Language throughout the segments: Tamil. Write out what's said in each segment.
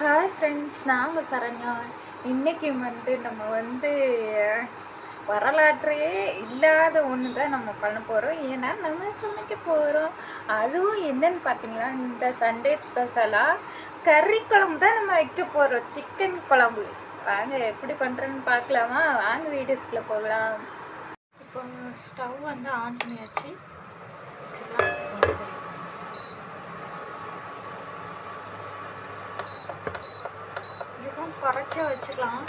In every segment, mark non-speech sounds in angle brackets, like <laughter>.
ஹாய் ஃப்ரெண்ட்ஸ் நாங்கள் சரண்யா. இன்றைக்கி வந்து நம்ம வந்து வரலாற்றையே இல்லாத ஒன்று தான் நம்ம பண்ண போகிறோம் ஏன்னா நம்ம சமைக்க போகிறோம் அதுவும் என்னன்னு பார்த்தீங்கன்னா இந்த சண்டே ஸ்பெஷலாக கறி குழம்பு தான் நம்ம வைக்க போகிறோம் சிக்கன் குழம்பு. வாங்க எப்படி பண்ணுறேன்னு பார்க்கலாமா? வாங்க வீடியோஸ்குள்ளே போகலாம். இப்போ ஸ்டவ் வந்து ஆன் பண்ணியாச்சு. வச்சுக்கலாம் இதுக்கும் குறைச்சி வச்சுக்கலாம்.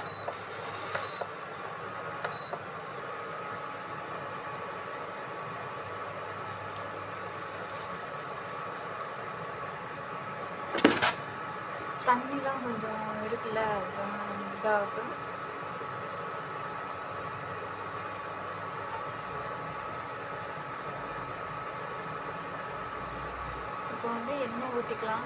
தண்ணிலாம் கொஞ்சம் இருக்குல்ல இதாகும். இப்போ வந்து எண்ணெய் ஊற்றிக்கலாம்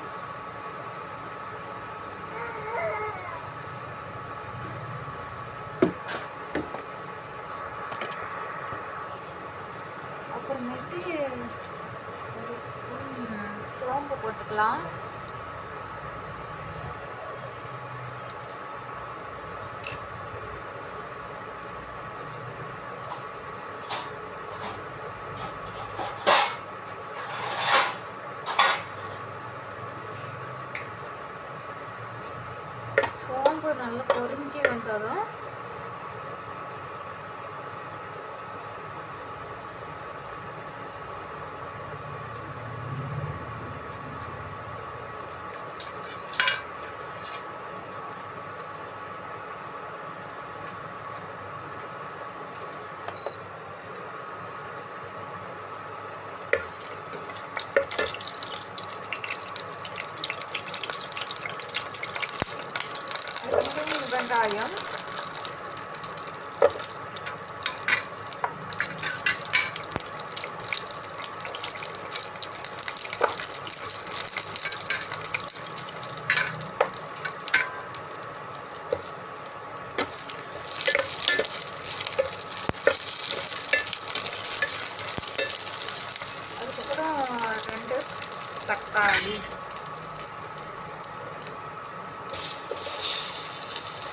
ஒரு ஸ்பூன் சோம்பு போட்டுக்கலாம். சோம்பு நல்லா பொறிஞ்சி வந்ததும் அதுக்கப்புறம் வெங்காயம் அதுக்கப்புறம் ரெண்டு தக்காளி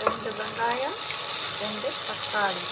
ரெண்டு வெங்காயம் ரெண்டு தக்காளி.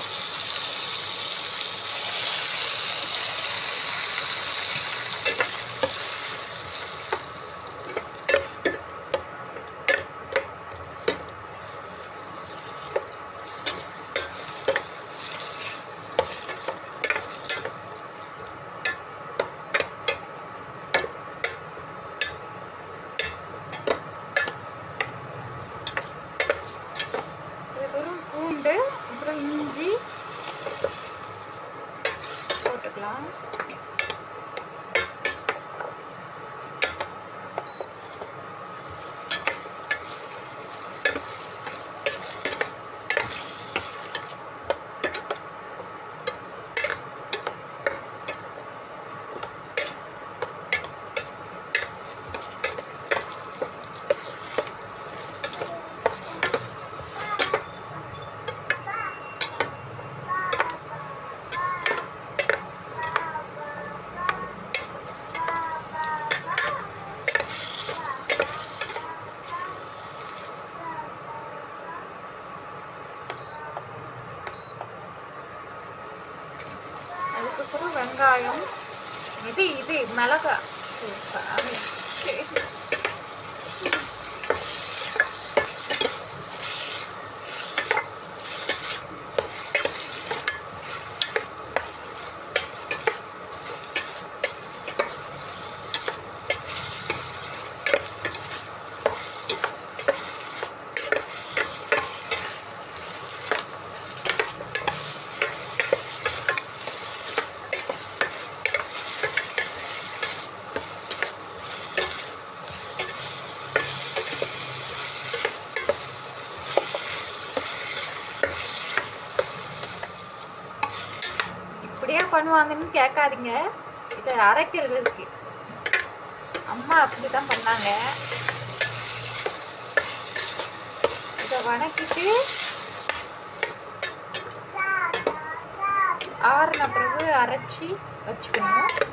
வெங்காயம் இது இது மிளகா வாங்கன்னு கேட்காதீங்க. இதை அரைக்கிறதுக்கு அம்மா அப்படிதான் பண்ணாங்க. இதை வணக்கிட்டு ஆறுன பிறகு அரைச்சி வச்சுக்கணும்.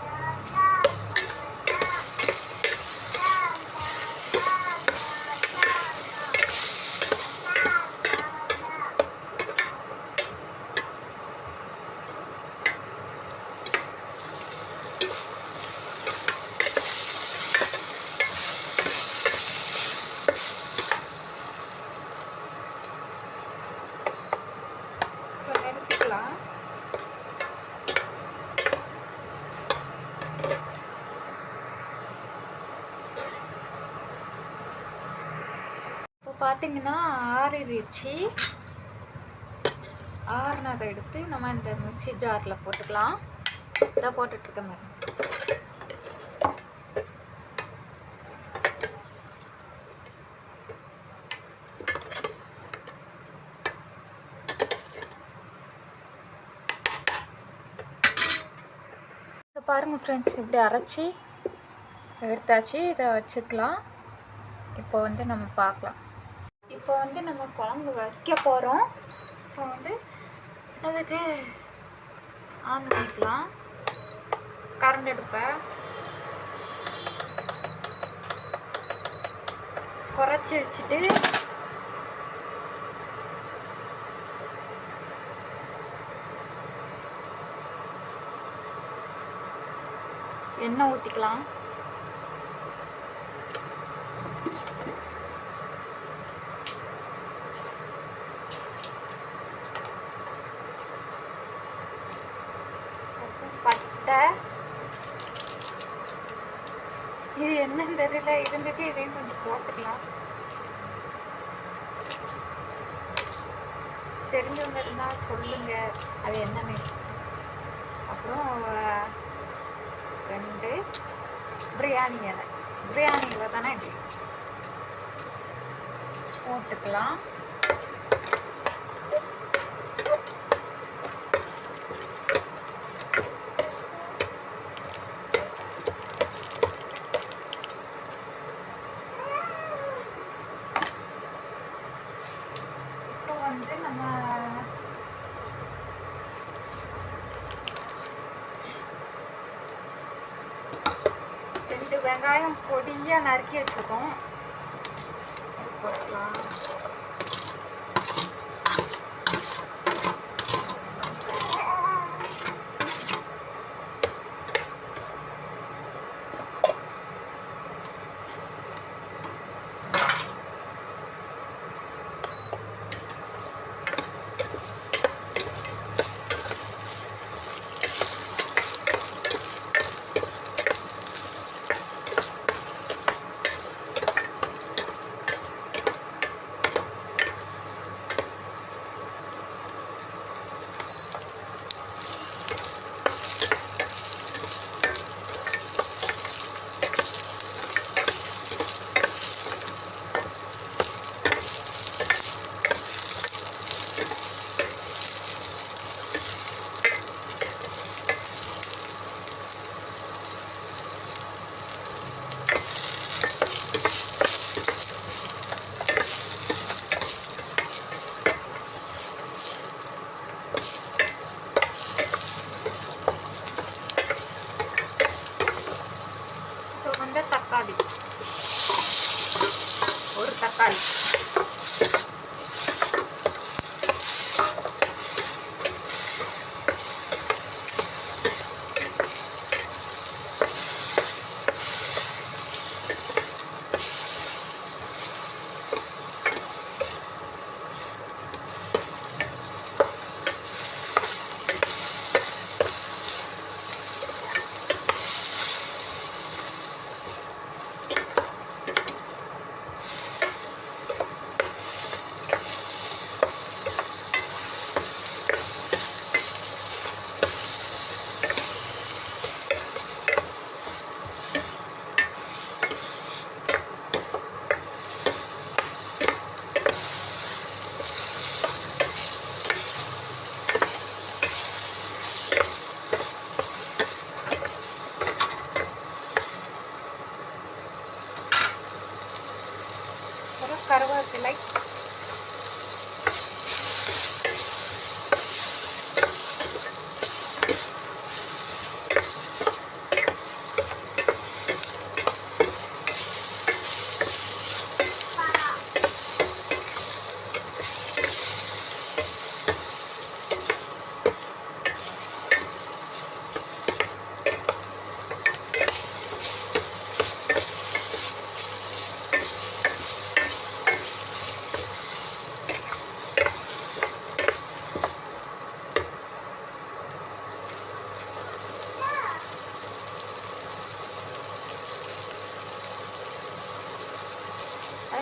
பார்த்தீங்கன்னா ஆறிடுச்சு ஆறுனதை எடுத்து நம்ம இந்த மிக்சி ஜாரில் போட்டுக்கலாம். இதை போட்டுட்ருக்க மாதிரி. பாருங்கள் ஃப்ரெண்ட்ஸ் இப்படி அரைச்சி எடுத்தாச்சு. இதை வச்சுக்கலாம். இப்போ வந்து நம்ம பார்க்கலாம். இப்போ வந்து நம்ம குழம்பு வைக்க போகிறோம் இப்போ வந்து அதுக்கு ஆன் பண்ணிக்கலாம். கரண்ட் அடுப்பை. குறைச்சி வச்சுட்டு எண்ணெய் ஊற்றிக்கலாம் முட்டை இது என்னன்னு தெரியல இருந்துட்டு இதையும் கொஞ்சம் போட்டுக்கலாம். தெரிஞ்சவங்க இருந்தால் சொல்லுங்க. அது என்னன்னு அப்புறம் ரெண்டு பிரியாணி இலை பிரியாணி இலை தானே போட்டுக்கலாம் இப்போ வந்து நம்ம ரெண்டு வெங்காயம் பொடியாக நறுக்கி வச்சுருக்கோம். அது போட்டுக்கலாம்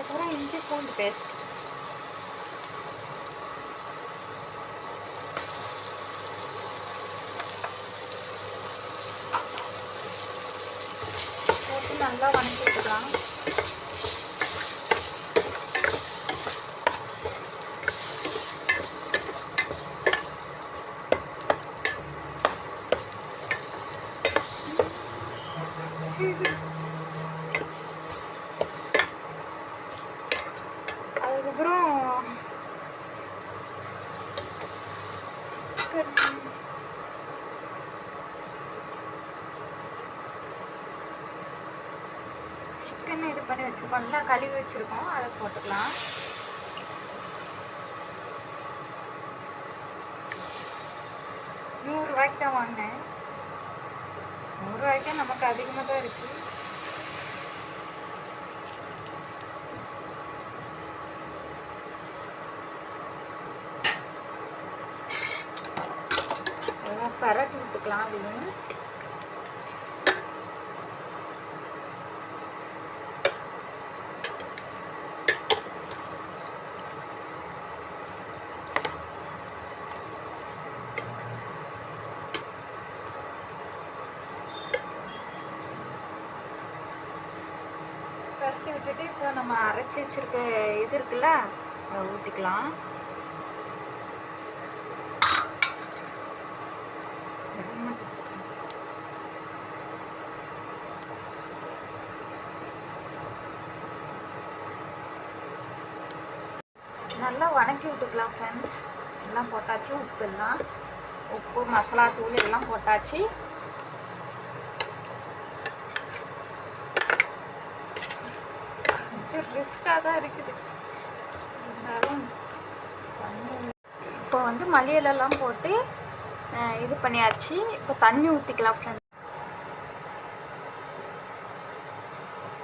பூண்டு பேஸ்ட் போட்டு நல்லா வணக்கி விட்டுக்கலாம் அதுக்கப்புறம் சிக்கன் சிக்கன் இது பண்ணி கழுவி வச்சுருக்கோம். அதை போட்டுக்கலாம். நூறுரூவாய்க்கு தான் வாங்கினேன். நூறுரூவாய்க்கே நமக்கு அதிகமாக தான் இருக்குது பரட்டி விட்டுக்கலாம் அப்படின்னு கரைச்சி விட்டுட்டு இப்போ நம்ம அரைச்சி வச்சிருக்க இது இருக்குல்ல அதை ஊற்றிக்கலாம் நல்லா வணக்கி விட்டுக்கலாம் ஃப்ரெண்ட்ஸ் எல்லாம் போட்டாச்சு உப்பு எல்லாம் உப்பு மசாலா தூள் எல்லாம் போட்டாச்சு. கொஞ்சம் ரிஸ்க்காக தான் இருக்குது. இருந்தாலும் இப்போ வந்து மல்லியிலெல்லாம் போட்டு இது பண்ணியாச்சு. இப்போ தண்ணி ஊற்றிக்கலாம் ஃப்ரெண்ட்ஸ்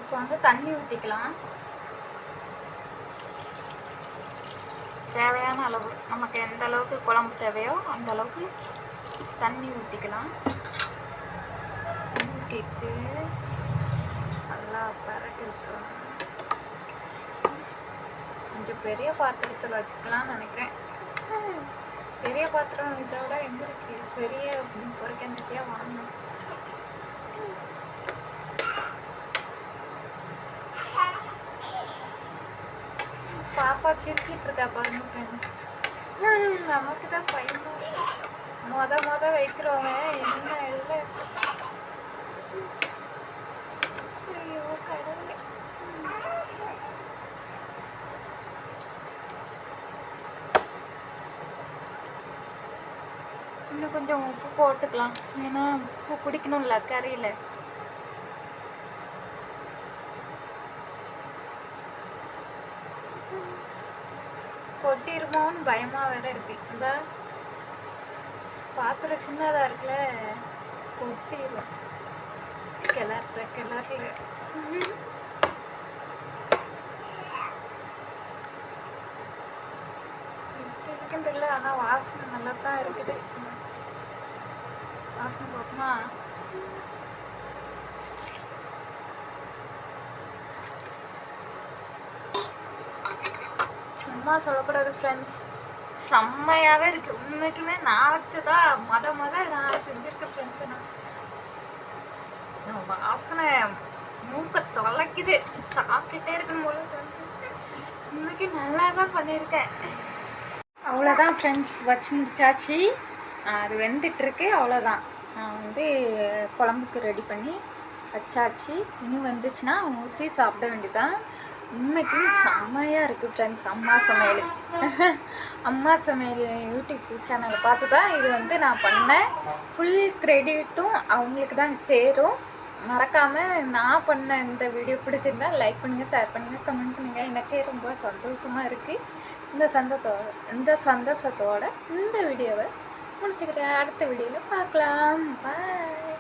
இப்போ வந்து தண்ணி ஊற்றிக்கலாம் தேவையான அளவு. நமக்கு எந்த அளவுக்கு குழம்பு தேவையோ அந்த அளவுக்கு தண்ணி ஊற்றிக்கலாம் ஊற்றிட்டு நல்லா பரட்டி விட்டுருவோம் கொஞ்சம் பெரிய பாத்திரத்தில் வச்சுக்கலாம்னு நினைக்கிறேன். பெரிய பாத்திரம் இதோட விட எங்க இருக்கு? பெரிய பொறுக்கண்டியாக வாங்கணும். பாப்பா சிரிச்சிட்டு இருக்கா பாருங்க ஃப்ரெண்ட்ஸ் நமக்கு தான் பையன் மொத மொத வைக்கிறவங்க என்ன இல்லை. இன்னும் கொஞ்சம் உப்பு போட்டுக்கலாம். ஏன்னா உப்பு குடிக்கணும்ல கறியில். கொட்டிருமோன்னு பயமாக வேற இருக்கு. இந்த பாத்திரம் சின்னதாக இருக்குல்ல கொட்டிடும் கிளற கிளறல இருக்குன்னு தெரியல ஆனால் வாசனை நல்லா தான் இருக்குது. வாசனை பார்ப்போமா சும்மா சொல்லக்கூடாது ஃப்ரெண்ட்ஸ் செம்மையாவே இருக்கு. உண்மைக்குமே நான் வச்சதா? மொத மொத நான் செஞ்சுருக்கேன் ஃப்ரெண்ட்ஸ் நான் நான் வாசனை மூக்க தொலைக்குது. சாப்பிட்டுட்டே இருக்கணும் போல இன்னைக்கு நல்லா தான் பண்ணியிருக்கேன் அவ்வளோதான் ஃப்ரெண்ட்ஸ் வச்சு முடிச்சாச்சு. அது வெந்துட்டு இருக்கு அவ்வளோதான் நான் வந்து குழம்புக்கு ரெடி பண்ணி வச்சாச்சு. இனி வந்துச்சுன்னா ஊற்றி சாப்பிட வேண்டியதுதான். உண்மைக்கும் செம்மையாக இருக்குது ஃப்ரெண்ட்ஸ் அம்மா சமையல். <laughs> அம்மா சமையல் யூடியூப் சேனலை பார்த்து தான் இது வந்து நான் பண்ணேன். ஃபுல் க்ரெடிட்டும் அவங்களுக்கு தான் சேரும். மறக்காமல் நான் பண்ண இந்த வீடியோ பிடிச்சிருந்தா லைக் பண்ணுங்கள் ஷேர் பண்ணுங்கள் கமெண்ட் பண்ணுங்கள் எனக்கே ரொம்ப சந்தோஷமாக இருக்குது இந்த சந்தத்தோட இந்த சந்தோஷத்தோட இந்த வீடியோவை முடிச்சுக்கிறேன் அடுத்த வீடியோவில் பார்க்கலாம். பாய்